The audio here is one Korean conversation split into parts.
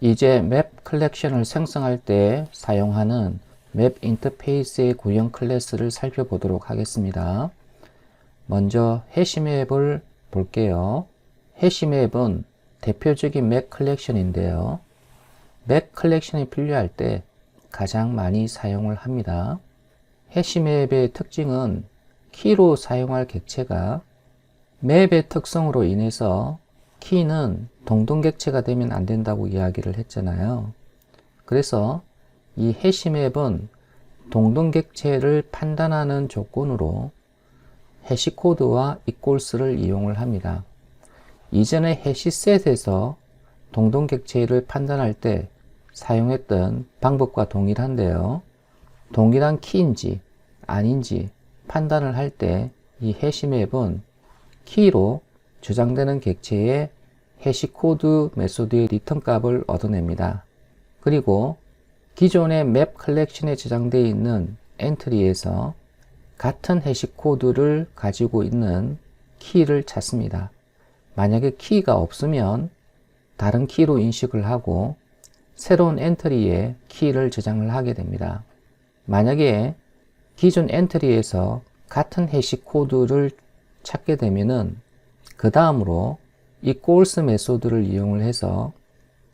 이제 맵 컬렉션을 생성할 때 사용하는 맵 인터페이스의 구형 클래스를 살펴보도록 하겠습니다. 먼저 해시맵을 볼게요. 해시맵은 대표적인 맵 컬렉션인데요. 맵 컬렉션이 필요할 때 가장 많이 사용을 합니다. 해시맵의 특징은 키로 사용할 객체가 맵의 특성으로 인해서 키는 동동객체가 되면 안 된다고 이야기를 했잖아요. 그래서 이 해시맵은 동동객체를 판단하는 조건으로 해시코드와 equals를 이용을 합니다. 이전에 해시셋에서 동동객체를 판단할 때 사용했던 방법과 동일한데요. 동일한 키인지 아닌지 판단을 할 때 이 해시맵은 키로 저장되는 객체의 해시코드 메소드의 리턴 값을 얻어냅니다. 그리고 기존의 맵 컬렉션에 저장되어 있는 엔트리에서 같은 해시코드를 가지고 있는 키를 찾습니다. 만약에 키가 없으면 다른 키로 인식을 하고 새로운 엔트리에 키를 저장을 하게 됩니다. 만약에 기존 엔트리에서 같은 해시 코드를 찾게 되면은 그 다음으로 equals 메소드를 이용을 해서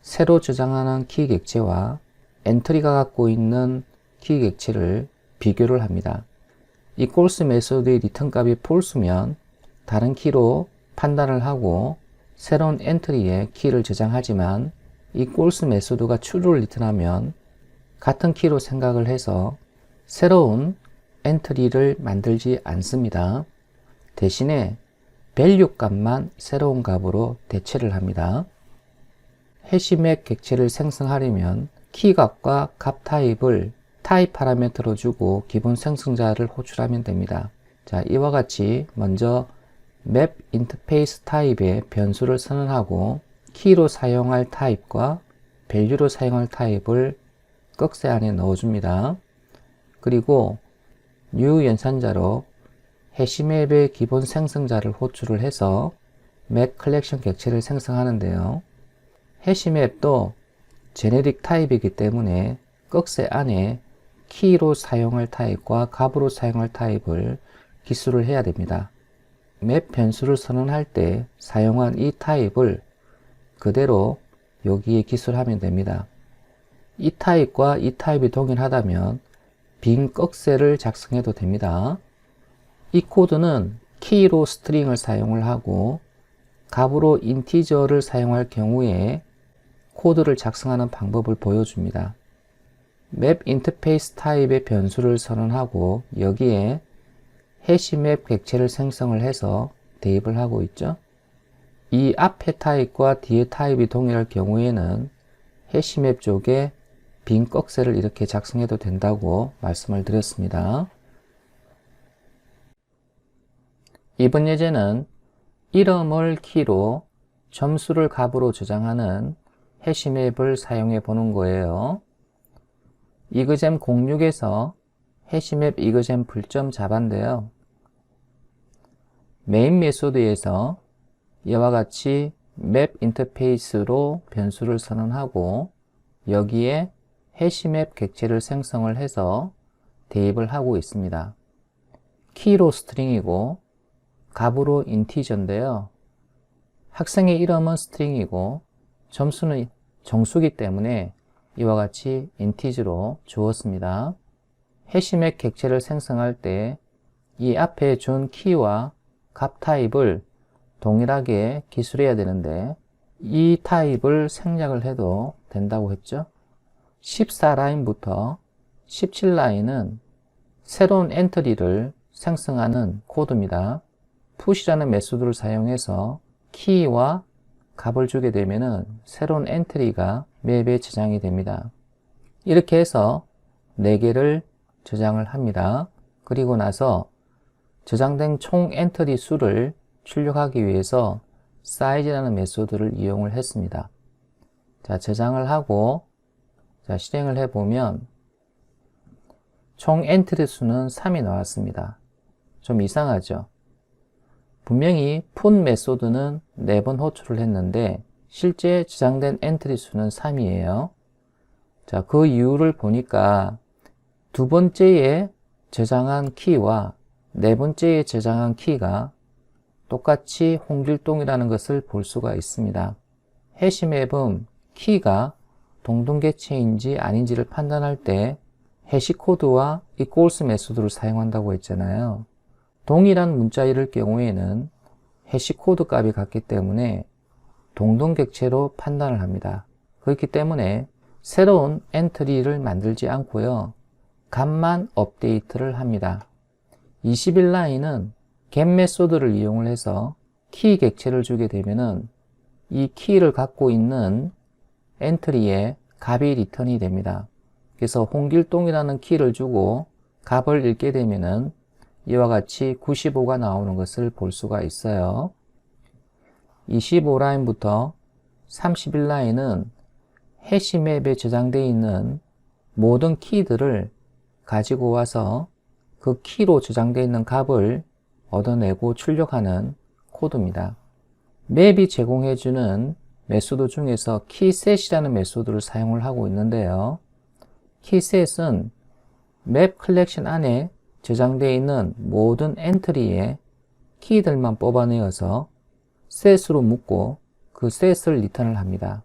새로 저장하는 키 객체와 엔트리가 갖고 있는 키 객체를 비교를 합니다. equals 메소드의 리턴 값이 false면 다른 키로 판단을 하고 새로운 엔트리에 키를 저장하지만 equals 메소드가 true를 리턴하면 같은 키로 생각을 해서 새로운 엔트리를 만들지 않습니다. 대신에 value 값만 새로운 값으로 대체를 합니다. 해시맵 객체를 생성하려면 키 값과 값 타입을 타입 파라미터로 주고 기본 생성자를 호출하면 됩니다. 자, 이와 같이 먼저 맵 인터페이스 타입의 변수를 선언하고 키로 사용할 타입과 value로 사용할 타입을 꺽쇠 안에 넣어줍니다. 그리고 new 연산자로 해시맵의 기본 생성자를 호출을 해서 맵 컬렉션 객체를 생성하는데요. 해시맵도 제네릭 타입이기 때문에 꺽쇠 안에 키로 사용할 타입과 값으로 사용할 타입을 기술을 해야 됩니다. 맵 변수를 선언할 때 사용한 이 타입을 그대로 여기에 기술하면 됩니다. 이 타입과 이 타입이 동일하다면 빈 꺽쇠를 작성해도 됩니다. 이 코드는 키로 스트링을 사용을 하고 값으로 인티저를 사용할 경우에 코드를 작성하는 방법을 보여줍니다. 맵 인터페이스 타입의 변수를 선언하고 여기에 해시맵 객체를 생성을 해서 대입을 하고 있죠. 이 앞에 타입과 뒤에 타입이 동일할 경우에는 해시맵 쪽에 빈 꺽쇠를 이렇게 작성해도 된다고 말씀을 드렸습니다. 이번 예제는 이름을 키로 점수를 값으로 저장하는 해시맵을 사용해 보는 거예요. 이그잼 06에서 해시맵 이그잼 불점 자바인데요. 메인 메소드에서 이와 같이 맵 인터페이스로 변수를 선언하고 여기에 해시맵 객체를 생성을 해서 대입을 하고 있습니다. 키로 스트링이고 값으로 인티저인데요. 학생의 이름은 스트링이고 점수는 정수기 때문에 이와 같이 인티즈로 주었습니다. 해시맥 객체를 생성할 때 이 앞에 준 키와 값 타입을 동일하게 기술해야 되는데 이 타입을 생략을 해도 된다고 했죠. 14라인부터 17라인은 새로운 엔트리를 생성하는 코드입니다. 푸시라는 메소드를 사용해서 키와 값을 주게 되면 새로운 엔트리가 맵에 저장이 됩니다. 이렇게 해서 4개를 저장을 합니다. 그리고 나서 저장된 총 엔트리 수를 출력하기 위해서 size라는 메소드를 이용을 했습니다. 자, 저장을 하고 자, 실행을 해보면 총 엔트리 수는 3이 나왔습니다. 좀 이상하죠? 분명히 푼 메소드는 4번 호출을 했는데 실제 저장된 엔트리 수는 3이에요. 자, 그 이유를 보니까 두 번째에 저장한 키와 네 번째에 저장한 키가 똑같이 홍길동이라는 것을 볼 수가 있습니다. 해시맵은 키가 동등개체인지 아닌지를 판단할 때 해시코드와 equals 메소드를 사용한다고 했잖아요. 동일한 문자일을 경우에는 해시코드 값이 같기 때문에 동등객체로 판단을 합니다. 그렇기 때문에 새로운 엔트리를 만들지 않고요. 값만 업데이트를 합니다. 21 라인은 get 메소드를 이용을 해서 키 객체를 주게 되면은 이 키를 갖고 있는 엔트리에 값이 리턴이 됩니다. 그래서 홍길동이라는 키를 주고 값을 읽게 되면은 이와 같이 95가 나오는 것을 볼 수가 있어요. 25라인부터 31라인은 해시맵에 저장되어 있는 모든 키들을 가지고 와서 그 키로 저장되어 있는 값을 얻어내고 출력하는 코드입니다. 맵이 제공해주는 메소드 중에서 키셋이라는 메소드를 사용을 하고 있는데요. 키셋은 맵 컬렉션 안에 저장되어 있는 모든 엔트리의 키들만 뽑아내어서 셋으로 묶고 그 셋을 리턴을 합니다.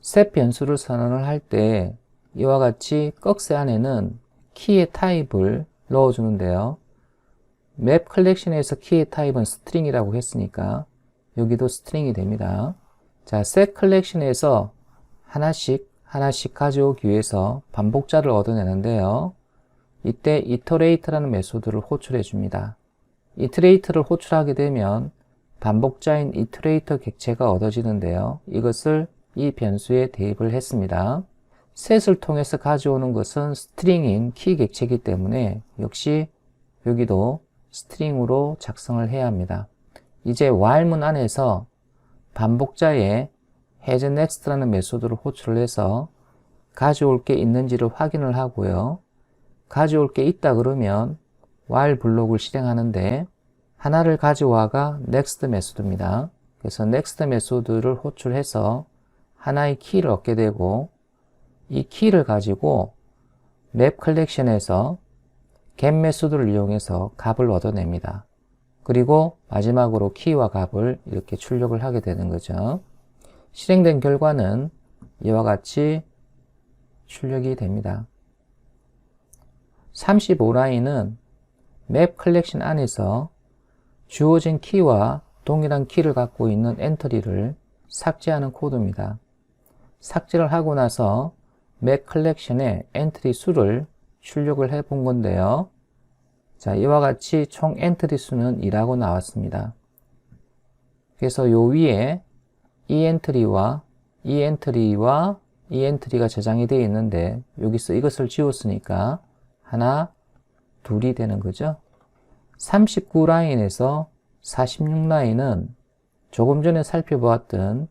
셋 변수를 선언을 할 때 이와 같이 꺽쇠 안에는 키의 타입을 넣어주는데요. 맵 컬렉션에서 키의 타입은 스트링이라고 했으니까 여기도 스트링이 됩니다. 자, 셋 컬렉션에서 하나씩 하나씩 가져오기 위해서 반복자를 얻어내는데요. 이때 iterate라는 메소드를 호출해 줍니다. iterate를 호출하게 되면 반복자인 iterator 객체가 얻어지는데요. 이것을 이 변수에 대입을 했습니다. 셋을 통해서 가져오는 것은 스트링인 키 객체이기 때문에 역시 여기도 스트링으로 작성을 해야 합니다. 이제 while문 안에서 반복자의 has next라는 메소드를 호출을 해서 가져올 게 있는지를 확인을 하고요. 가져올 게 있다 그러면 while 블록을 실행하는데 하나를 가져와가 next 메소드입니다. 그래서 next 메소드를 호출해서 하나의 키를 얻게 되고 이 키를 가지고 맵 컬렉션에서 get 메소드를 이용해서 값을 얻어냅니다. 그리고 마지막으로 키와 값을 이렇게 출력을 하게 되는 거죠. 실행된 결과는 이와 같이 출력이 됩니다. 35라인은 맵 컬렉션 안에서 주어진 키와 동일한 키를 갖고 있는 엔트리를 삭제하는 코드입니다. 삭제를 하고 나서 맵 컬렉션의 엔트리 수를 출력을 해 본 건데요. 자, 이와 같이 총 엔트리 수는 2라고 나왔습니다. 그래서 요 위에 이 엔트리와 이 엔트리와 이 엔트리가 저장이 되어 있는데 여기서 이것을 지웠으니까 하나, 둘이 되는 거죠. 39라인에서 46라인은 조금 전에 살펴보았던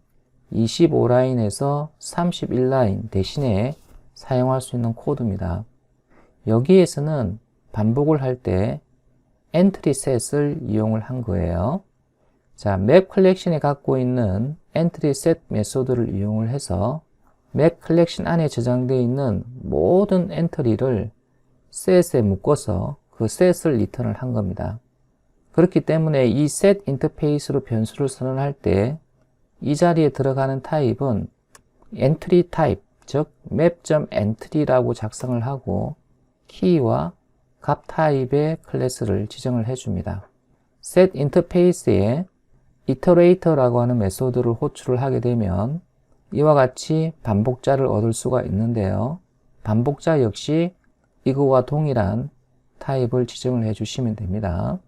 25라인에서 31라인 대신에 사용할 수 있는 코드입니다. 여기에서는 반복을 할 때 엔트리 셋을 이용을 한 거예요. 자, 맵 컬렉션이 갖고 있는 엔트리 셋 메소드를 이용을 해서 맵 컬렉션 안에 저장되어 있는 모든 엔트리를 셋에 묶어서 그 셋을 리턴을 한 겁니다. 그렇기 때문에 이 set 인터페이스로 변수를 선언할 때 이 자리에 들어가는 타입은 entry type, 즉 map.entry라고 작성을 하고 키와 값 타입의 클래스를 지정을 해줍니다. set 인터페이스에 iterator라고 하는 메소드를 호출을 하게 되면 이와 같이 반복자를 얻을 수가 있는데요. 반복자 역시 이거와 동일한 타입을 지정을 해 주시면 됩니다.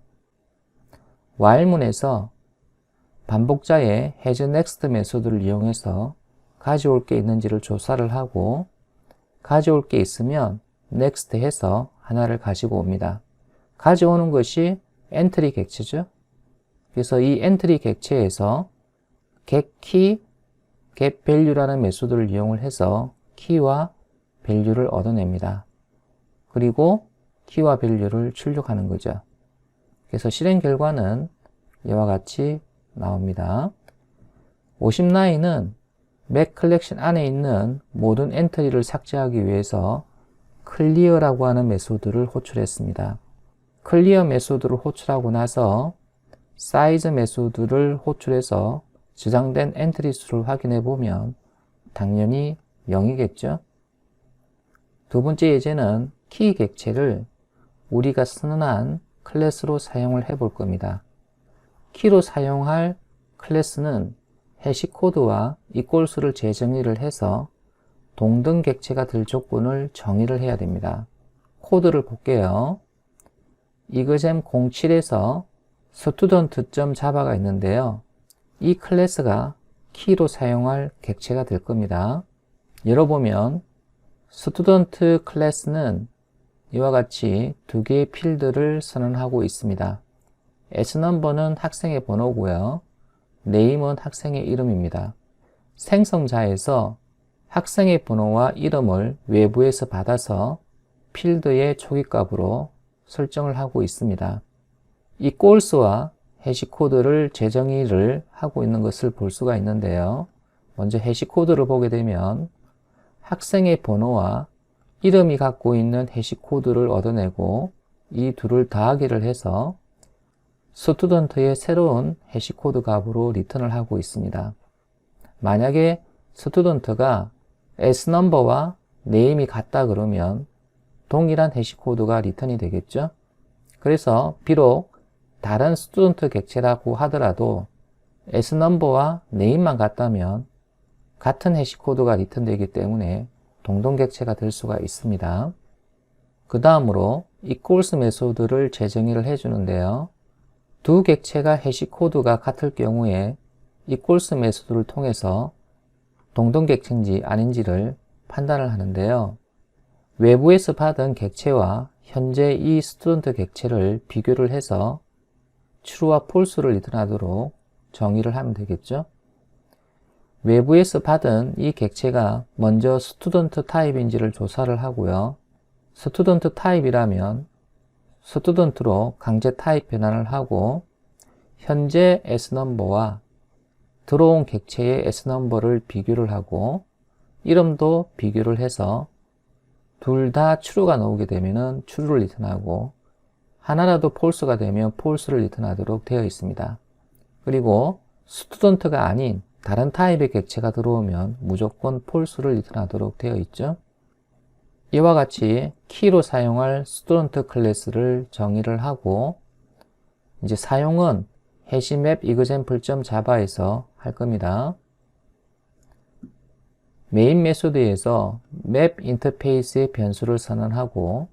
while문에서 반복자의 has next 메소드를 이용해서 가져올 게 있는지를 조사를 하고 가져올 게 있으면 next 해서 하나를 가지고 옵니다. 가져오는 것이 엔트리 객체죠. 그래서 이 엔트리 객체에서 getKey, getValue라는 메소드를 이용을 해서 키와 밸류를 얻어냅니다. 그리고 키와 밸류를 출력하는 거죠. 그래서 실행 결과는 이와 같이 나옵니다. 50라인은 맥 컬렉션 안에 있는 모든 엔트리를 삭제하기 위해서 클리어라고 하는 메소드를 호출했습니다. 클리어 메소드를 호출하고 나서 사이즈 메소드를 호출해서 저장된 엔트리 수를 확인해 보면 당연히 0이겠죠? 두 번째 예제는 키 객체를 우리가 선언한 클래스로 사용을 해 볼 겁니다. 키로 사용할 클래스는 해시 코드와 이꼴수를 재정의를 해서 동등 객체가 될 조건을 정의를 해야 됩니다. 코드를 볼게요. 이그잼 07에서 student.java가 있는데요. 이 클래스가 키로 사용할 객체가 될 겁니다. 열어보면 student 클래스는 이와 같이 두 개의 필드를 선언하고 있습니다. sNumber는 학생의 번호고요. name은 학생의 이름입니다. 생성자에서 학생의 번호와 이름을 외부에서 받아서 필드의 초기값으로 설정을 하고 있습니다. 이 꼴스와 해시코드를 재정의를 하고 있는 것을 볼 수가 있는데요. 먼저 해시코드를 보게 되면 학생의 번호와 이름이 갖고 있는 해시 코드를 얻어내고 이 둘을 더하기를 해서 스튜던트의 새로운 해시 코드 값으로 리턴을 하고 있습니다. 만약에 스튜던트가 sNumber와 name이 같다 그러면 동일한 해시 코드가 리턴이 되겠죠? 그래서 비록 다른 스튜던트 객체라고 하더라도 sNumber와 name만 같다면 같은 해시 코드가 리턴되기 때문에 동동 객체가 될 수가 있습니다. 그 다음으로 equals 메소드를 재정의를 해주는데요. 두 객체가 해시 코드가 같을 경우에 equals 메소드를 통해서 동동 객체인지 아닌지를 판단을 하는데요. 외부에서 받은 객체와 현재 이 스튜던트 객체를 비교를 해서 true와 false를 리턴하도록 정의를 하면 되겠죠. 외부에서 받은 이 객체가 먼저 스튜던트 타입인지를 조사를 하고요. 스튜던트 타입이라면 스튜던트로 강제 타입 변환을 하고 현재 sNumber와 들어온 객체의 sNumber를 비교를 하고 이름도 비교를 해서 둘다 true가 나오게 되면 true를 리턴하고 하나라도 false가 되면 false를 리턴하도록 되어 있습니다. 그리고 스튜던트가 아닌 다른 타입의 객체가 들어오면 무조건 false를 리턴하도록 되어 있죠. 이와 같이 키로 사용할 스튜던트 클래스를 정의를 하고 이제 사용은 해시맵 example.java에서 할 겁니다. 메인 메소드에서 맵 인터페이스의 변수를 선언하고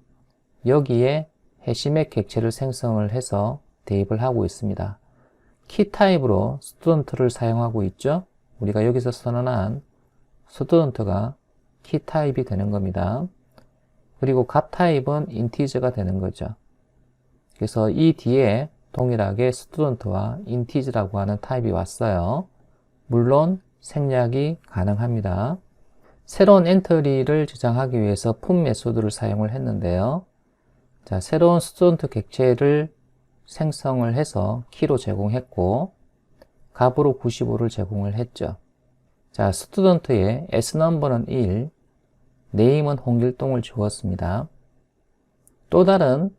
여기에 해시맵 객체를 생성을 해서 대입을 하고 있습니다. 키 타입으로 스튜던트를 사용하고 있죠. 우리가 여기서 선언한 스튜던트가 키 타입이 되는 겁니다. 그리고 값 타입은 인티저가 되는 거죠. 그래서 이 뒤에 동일하게 스튜던트와 인티즈라고 하는 타입이 왔어요. 물론 생략이 가능합니다. 새로운 엔트리를 저장하기 위해서 품 메소드를 사용을 했는데요. 자, 새로운 스튜던트 객체를 생성을 해서 키로 제공했고 값으로 95를 제공을 했죠. 자, 스튜던트의 sNumber는 1, 네임은 홍길동을 주었습니다. 또 다른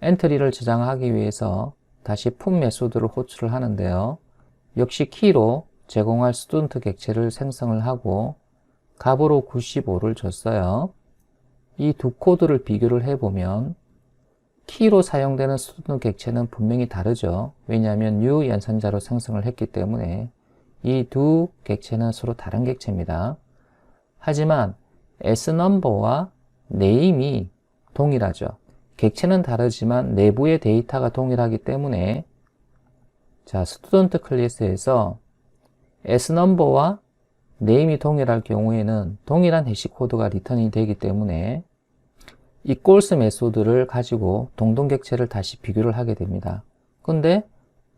엔트리를 저장하기 위해서 다시 품 메소드를 호출을 하는데요. 역시 키로 제공할 스튜던트 객체를 생성을 하고 값으로 95를 줬어요. 이 두 코드를 비교를 해보면 키로 사용되는 스튜던트 객체는 분명히 다르죠. 왜냐하면 new 연산자로 생성을 했기 때문에 이 두 객체는 서로 다른 객체입니다. 하지만 sNumber와 name이 동일하죠. 객체는 다르지만 내부의 데이터가 동일하기 때문에 자, 스튜던트 클래스에서 sNumber와 name이 동일할 경우에는 동일한 해시 코드가 리턴이 되기 때문에 equals 메소드를 가지고 동동객체를 다시 비교를 하게 됩니다. 근데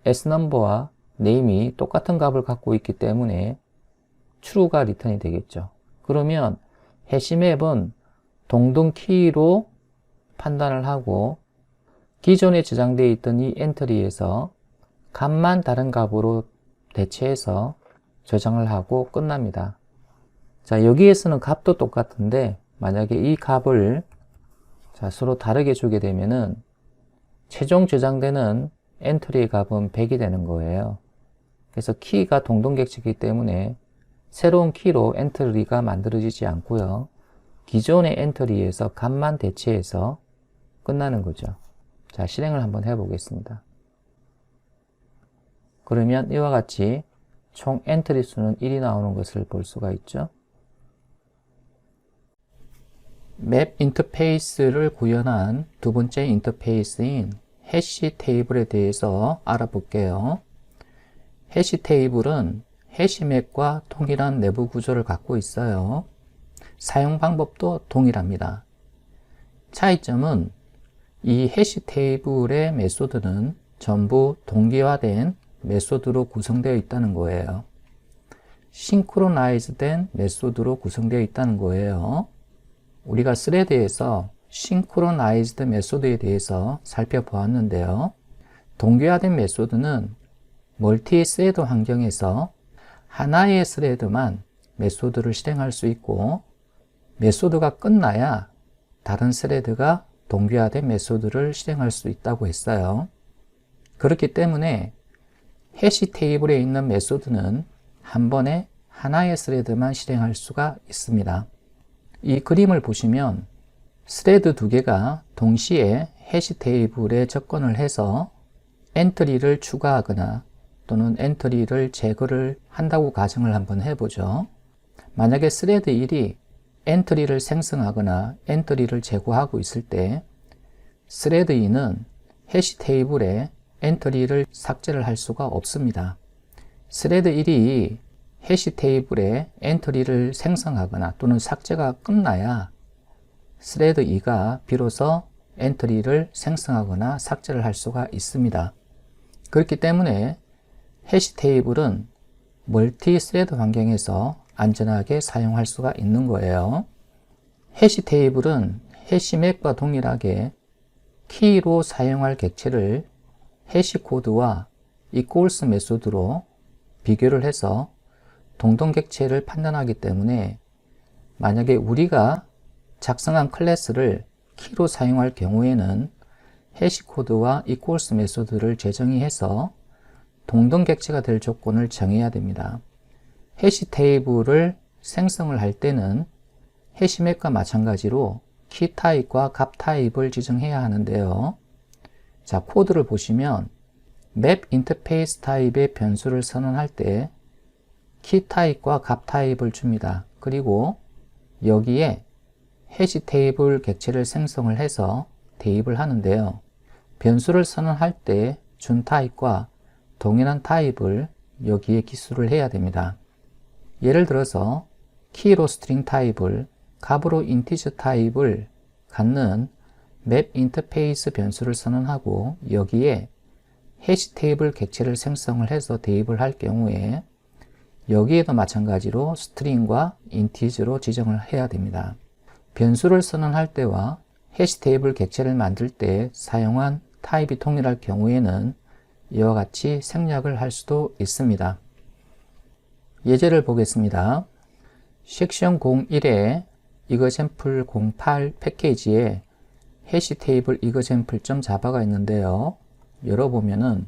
sNumber와 name이 똑같은 값을 갖고 있기 때문에 true가 리턴이 되겠죠. 그러면 해시맵은 동동 키로 판단을 하고 기존에 저장되어 있던 이 엔트리에서 값만 다른 값으로 대체해서 저장을 하고 끝납니다. 자, 여기에서는 값도 똑같은데 만약에 이 값을 자, 서로 다르게 주게 되면은 최종 저장되는 엔트리의 값은 100이 되는 거예요. 그래서 키가 동동객체이기 때문에 새로운 키로 엔트리가 만들어지지 않고요. 기존의 엔트리에서 값만 대체해서 끝나는 거죠. 자, 실행을 한번 해보겠습니다. 그러면 이와 같이 총 엔트리 수는 1이 나오는 것을 볼 수가 있죠. 맵 인터페이스를 구현한 두 번째 인터페이스인 해시 테이블에 대해서 알아볼게요. 해시 테이블은 해시맵과 동일한 내부 구조를 갖고 있어요. 사용 방법도 동일합니다. 차이점은 이 해시 테이블의 메소드는 전부 동기화된 메소드로 구성되어 있다는 거예요. 싱크로나이즈된 메소드로 구성되어 있다는 거예요. 우리가 스레드에서 싱크로나이즈드 메소드에 대해서 살펴보았는데요. 동기화된 메소드는 멀티 스레드 환경에서 하나의 스레드만 메소드를 실행할 수 있고 메소드가 끝나야 다른 스레드가 동기화된 메소드를 실행할 수 있다고 했어요. 그렇기 때문에 해시 테이블에 있는 메소드는 한 번에 하나의 스레드만 실행할 수가 있습니다. 이 그림을 보시면 스레드 두 개가 동시에 해시 테이블에 접근을 해서 엔트리를 추가하거나 또는 엔트리를 제거를 한다고 가정을 한번 해보죠. 만약에 스레드 1이 엔트리를 생성하거나 엔트리를 제거하고 있을 때 스레드 2는 해시 테이블에 엔트리를 삭제를 할 수가 없습니다. 스레드 1이 해시 테이블에 엔트리를 생성하거나 또는 삭제가 끝나야 스레드 2가 비로소 엔트리를 생성하거나 삭제를 할 수가 있습니다. 그렇기 때문에 해시 테이블은 멀티 스레드 환경에서 안전하게 사용할 수가 있는 거예요. 해시 테이블은 해시맵과 동일하게 키로 사용할 객체를 해시 코드와 equals 메소드로 비교를 해서 동동 객체를 판단하기 때문에 만약에 우리가 작성한 클래스를 키로 사용할 경우에는 해시 코드와 equals 메소드를 재정의해서 동등 객체가 될 조건을 정해야 됩니다. 해시 테이블을 생성을 할 때는 해시맵과 마찬가지로 키 타입과 값 타입을 지정해야 하는데요. 자, 코드를 보시면 맵 인터페이스 타입의 변수를 선언할 때 키 타입과 값 타입을 줍니다. 그리고 여기에 해시 테이블 객체를 생성을 해서 대입을 하는데요. 변수를 선언할 때 준 타입과 동일한 타입을 여기에 기수를 해야 됩니다. 예를 들어서 키로 스트링 타입을 값으로 인티저 타입을 갖는 맵 인터페이스 변수를 선언하고 여기에 해시 테이블 객체를 생성을 해서 대입을 할 경우에 여기에도 마찬가지로 스트링과 인티저로 지정을 해야 됩니다. 변수를 선언할 때와 해시 테이블 객체를 만들 때 사용한 타입이 동일할 경우에는 이와 같이 생략을 할 수도 있습니다. 예제를 보겠습니다. 섹션 01에 이거샘플 08 패키지에 해시 테이블 이거샘플.자바가 있는데요. 열어보면은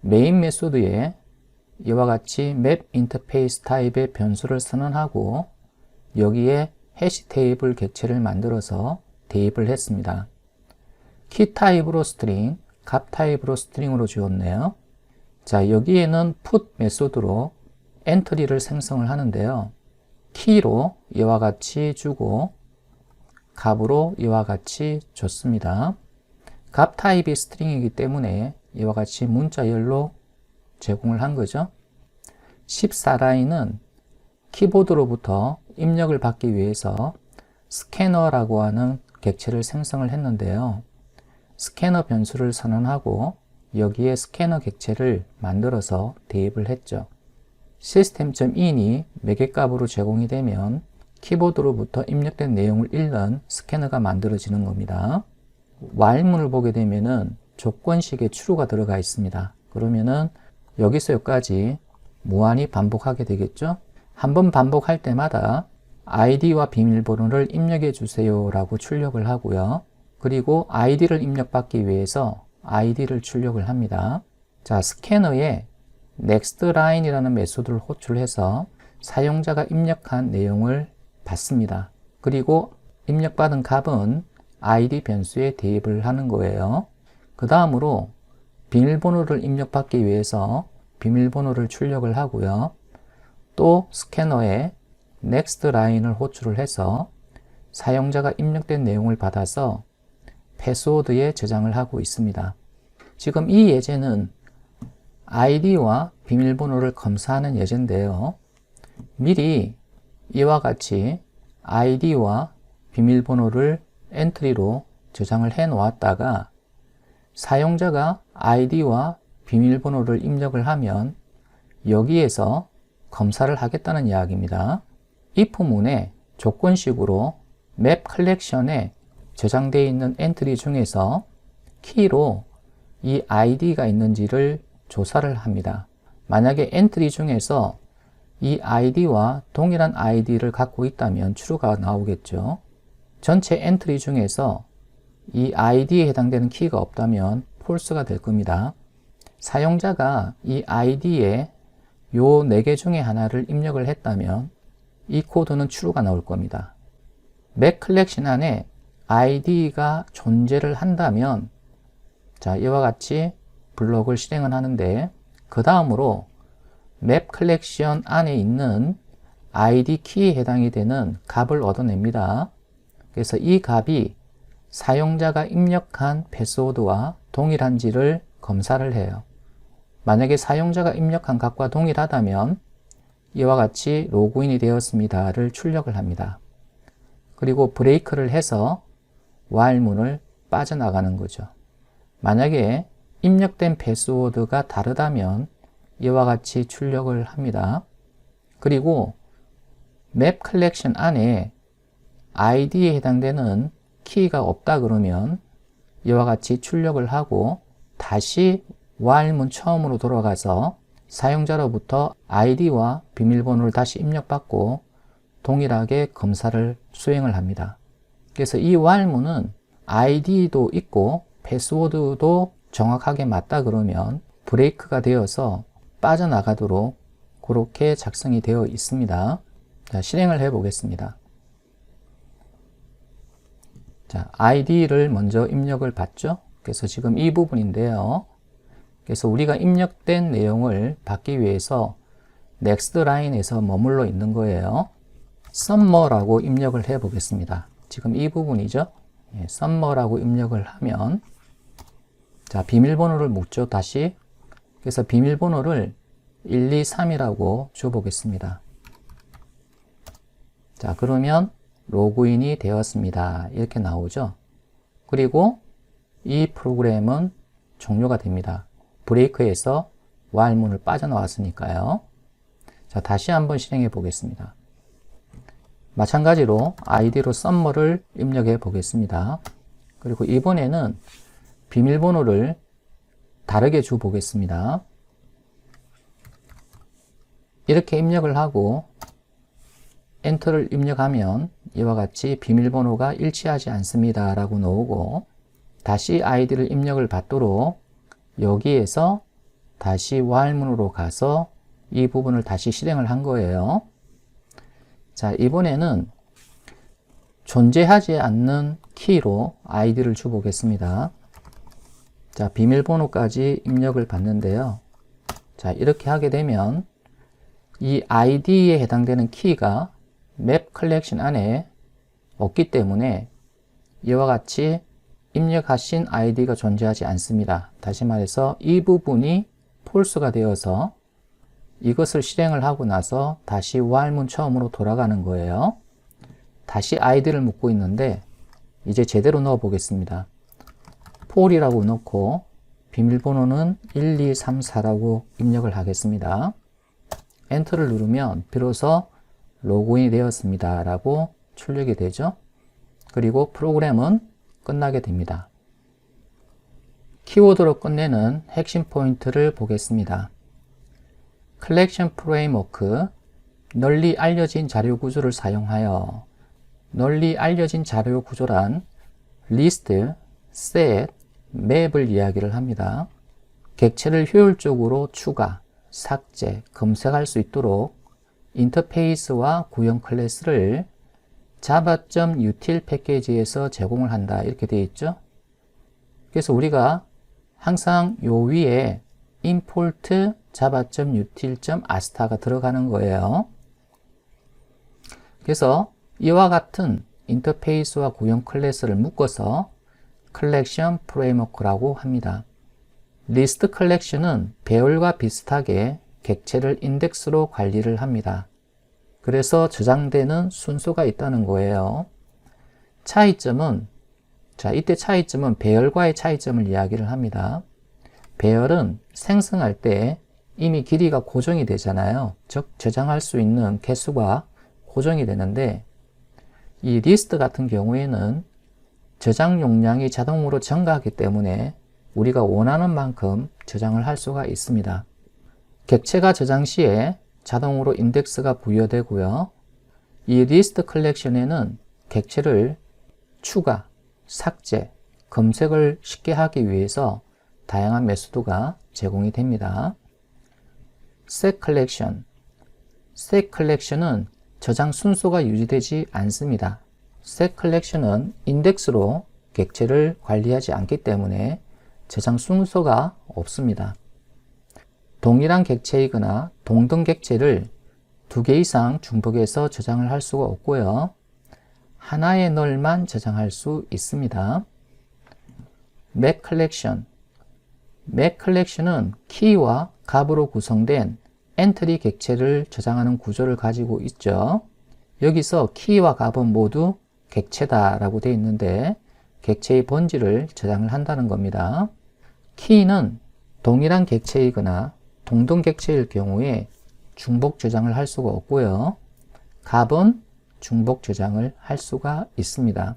메인 메소드에 이와 같이 맵 인터페이스 타입의 변수를 선언하고 여기에 해시 테이블 객체를 만들어서 대입을 했습니다. 키 타입으로 스트링, 값 타입으로 스트링으로 주었네요. 자, 여기에는 put 메소드로 엔트리를 생성을 하는데요. 키로 이와 같이 주고 값으로 이와 같이 줬습니다. 값 타입이 스트링이기 때문에 이와 같이 문자열로 제공을 한 거죠. 14라인은 키보드로부터 입력을 받기 위해서 스캐너라고 하는 객체를 생성을 했는데요. 스캐너 변수를 선언하고 여기에 스캐너 객체를 만들어서 대입을 했죠. 시스템.in이 매개값으로 제공이 되면 키보드로부터 입력된 내용을 읽는 스캐너가 만들어지는 겁니다. while문을 보게 되면은 조건식의 true가 들어가 있습니다. 그러면은 여기서 여기까지 무한히 반복하게 되겠죠. 한 번 반복할 때마다 아이디와 비밀번호를 입력해 주세요 라고 출력을 하고요. 그리고 아이디를 입력받기 위해서 아이디를 출력을 합니다. 자, 스캐너에 next line이라는 메소드를 호출해서 사용자가 입력한 내용을 받습니다. 그리고 입력받은 값은 id 변수에 대입을 하는 거예요. 그 다음으로 비밀번호를 입력받기 위해서 비밀번호를 출력을 하고요. 또 스캐너에 next line을 호출을 해서 사용자가 입력된 내용을 받아서 패스워드에 저장을 하고 있습니다. 지금 이 예제는 아이디와 비밀번호를 검사하는 예제인데요. 미리 이와 같이 아이디와 비밀번호를 엔트리로 저장을 해 놓았다가 사용자가 아이디와 비밀번호를 입력을 하면 여기에서 검사를 하겠다는 이야기입니다. if 문에 조건식으로 맵 컬렉션에 저장되어 있는 엔트리 중에서 키로 이 아이디가 있는지를 조사를 합니다. 만약에 엔트리 중에서 이 아이디와 동일한 아이디를 갖고 있다면 true가 나오겠죠. 전체 엔트리 중에서 이 아이디에 해당되는 키가 없다면 false가 될 겁니다. 사용자가 이 아이디에 요 4개 중에 하나를 입력을 했다면 이 코드는 true가 나올 겁니다. 맥 컬렉션 안에 id가 존재를 한다면 자 이와 같이 블록을 실행을 하는데 그 다음으로 맵 컬렉션 안에 있는 id 키에 해당이 되는 값을 얻어냅니다. 그래서 이 값이 사용자가 입력한 패스워드와 동일한지를 검사를 해요. 만약에 사용자가 입력한 값과 동일하다면 이와 같이 로그인이 되었습니다를 출력을 합니다. 그리고 브레이크를 해서 while문을 빠져나가는 거죠. 만약에 입력된 패스워드가 다르다면 이와 같이 출력을 합니다. 그리고 맵 컬렉션 안에 id에 해당되는 키가 없다 그러면 이와 같이 출력을 하고 다시 while문 처음으로 돌아가서 사용자로부터 id와 비밀번호를 다시 입력받고 동일하게 검사를 수행을 합니다. 그래서 이 while문은 id도 있고 패스워드도 정확하게 맞다 그러면 브레이크가 되어서 빠져나가도록 그렇게 작성이 되어 있습니다. 자, 실행을 해 보겠습니다. 자, id를 먼저 입력을 받죠. 그래서 지금 이 부분인데요. 그래서 우리가 입력된 내용을 받기 위해서 next line에서 머물러 있는 거예요. summer라고 입력을 해 보겠습니다. 지금 이 부분이죠. 예, summer라고 입력을 하면 자, 비밀번호를 묻죠. 다시. 그래서 비밀번호를 1, 2, 3이라고 줘 보겠습니다. 자, 그러면 로그인이 되었습니다. 이렇게 나오죠. 그리고 이 프로그램은 종료가 됩니다. 브레이크에서 while문을 빠져나왔으니까요. 자, 다시 한번 실행해 보겠습니다. 마찬가지로 id로 썸머를 입력해 보겠습니다. 그리고 이번에는 비밀번호를 다르게 줘 보겠습니다. 이렇게 입력을 하고 엔터를 입력하면 이와 같이 비밀번호가 일치하지 않습니다 라고 나오고 다시 아이디를 입력을 받도록 여기에서 다시 while문으로 가서 이 부분을 다시 실행을 한 거예요. 자, 이번에는 존재하지 않는 키로 아이디를 줘 보겠습니다. 자, 비밀번호까지 입력을 받는데요. 자, 이렇게 하게 되면 이 아이디에 해당되는 키가 맵 컬렉션 안에 없기 때문에 이와 같이 입력하신 아이디가 존재하지 않습니다. 다시 말해서 이 부분이 폴스가 되어서 이것을 실행을 하고 나서 다시 while문 처음으로 돌아가는 거예요. 다시 아이디를 묻고 있는데 이제 제대로 넣어 보겠습니다. 폴이라고 넣고 비밀번호는 1, 2, 3, 4라고 입력을 하겠습니다. 엔터를 누르면 비로소 로그인이 되었습니다. 라고 출력이 되죠. 그리고 프로그램은 끝나게 됩니다. 키워드로 끝내는 핵심 포인트를 보겠습니다. 컬렉션 프레임워크 널리 알려진 자료 구조를 사용하여 널리 알려진 자료 구조란 리스트, 셋, 맵을 이야기를 합니다. 객체를 효율적으로 추가, 삭제, 검색할 수 있도록 인터페이스와 구형 클래스를 java.util 패키지에서 제공을 한다. 이렇게 되어 있죠. 그래서 우리가 항상 요 위에 import java.util.asta가 들어가는 거예요. 그래서 이와 같은 인터페이스와 구형 클래스를 묶어서 컬렉션 프레임워크라고 합니다. 리스트 컬렉션은 배열과 비슷하게 객체를 인덱스로 관리를 합니다. 그래서 저장되는 순서가 있다는 거예요. 차이점은 자, 이때 차이점은 배열과의 차이점을 이야기를 합니다. 배열은 생성할 때 이미 길이가 고정이 되잖아요. 즉, 저장할 수 있는 개수가 고정이 되는데, 이 리스트 같은 경우에는 저장 용량이 자동으로 증가하기 때문에 우리가 원하는 만큼 저장을 할 수가 있습니다. 객체가 저장 시에 자동으로 인덱스가 부여되고요. 이 리스트 컬렉션에는 객체를 추가, 삭제, 검색을 쉽게 하기 위해서 다양한 메소드가 제공이 됩니다. set collection. set collection은 저장 순서가 유지되지 않습니다. set collection은 인덱스로 객체를 관리하지 않기 때문에 저장 순서가 없습니다. 동일한 객체이거나 동등 객체를 두 개 이상 중복해서 저장을 할 수가 없고요. 하나의 널만 저장할 수 있습니다. 맥 컬렉션 맥 컬렉션은 키와 값으로 구성된 엔트리 객체를 저장하는 구조를 가지고 있죠. 여기서 키와 값은 모두 객체다 라고 되어 있는데 객체의 번지를 저장을 한다는 겁니다. 키는 동일한 객체이거나 동등 객체일 경우에 중복 저장을 할 수가 없고요. 값은 중복 저장을 할 수가 있습니다.